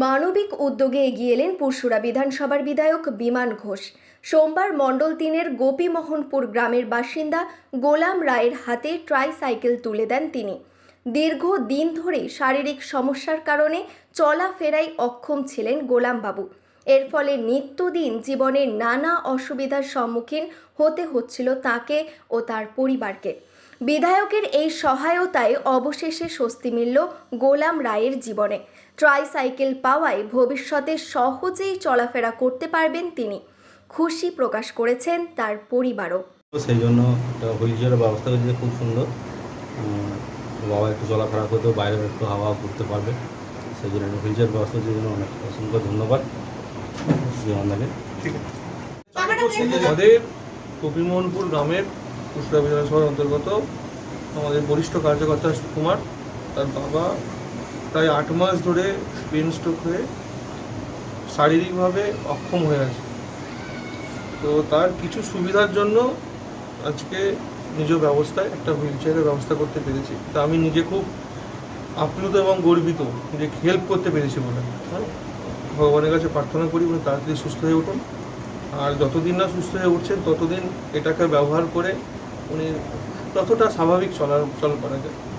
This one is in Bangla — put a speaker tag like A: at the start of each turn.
A: মানবিক উদ্যোগে এগিয়ে এলেন পরশুরা বিধানসভার বিধায়ক বিমান ঘোষ। সোমবার মণ্ডল তিনের গোপীমোহনপুর গ্রামের বাসিন্দা গোলাম রায়ের হাতে ট্রাইসাইকেল তুলে দেন তিনি। দীর্ঘ দিন ধরে শারীরিক সমস্যার কারণে চলাফেরায় অক্ষম ছিলেন গোলামবাবু। এর ফলে নিত্যদিন জীবনের নানা অসুবিধার সম্মুখীন হতে হচ্ছিল তাকে ও তার পরিবারকে। বিধায়কের এই সহায়তায় অবশেষে স্বস্তি মিলল গোলাম রায়ের জীবনে। ট্রাইসাইকেল পাওয়ায় ভবিষ্যতে সহজেই চলাফেরা করতে পারবেন তিনি। খুশি প্রকাশ করেছেন তার পরিবারও।
B: সেই জন্য হুইল চেয়ারের ব্যবস্থা করেছে খুব সুন্দর। বাবা একটু চলাফেরা করতেও বাইরে একটু হাওয়া ঘুরতে পারবে। সেই জন্য হুইল চেয়ার ব্যবস্থা করার জন্য অনেক অসংখ্য ধন্যবাদ। জীবনদাকে
C: আমাদের কপিমোহনপুর গ্রামের কুশরা বিধানসভার অন্তর্গত আমাদের বরিষ্ঠ কার্যকর্তা সুকুমার, তার বাবা প্রায় আট মাস ধরে ব্রেন স্ট্রোক হয়ে শারীরিকভাবে অক্ষম হয়ে আছে। তো তার কিছু সুবিধার জন্য আজকে নিজ ব্যবস্থায় একটা হুইল চেয়ারের ব্যবস্থা করতে পেরেছি। তা আমি নিজে খুব আপ্লুত এবং গর্বিত যে হেল্প করতে পেরেছি বলে। হ্যাঁ? ভগবানের কাছে প্রার্থনা করি উনি তাড়াতাড়ি সুস্থ হয়ে উঠুন। আর যতদিন না সুস্থ হয়ে উঠছেন, ততদিন এটাকে ব্যবহার করে উনি ততটা স্বাভাবিক চলার চল করা যায়।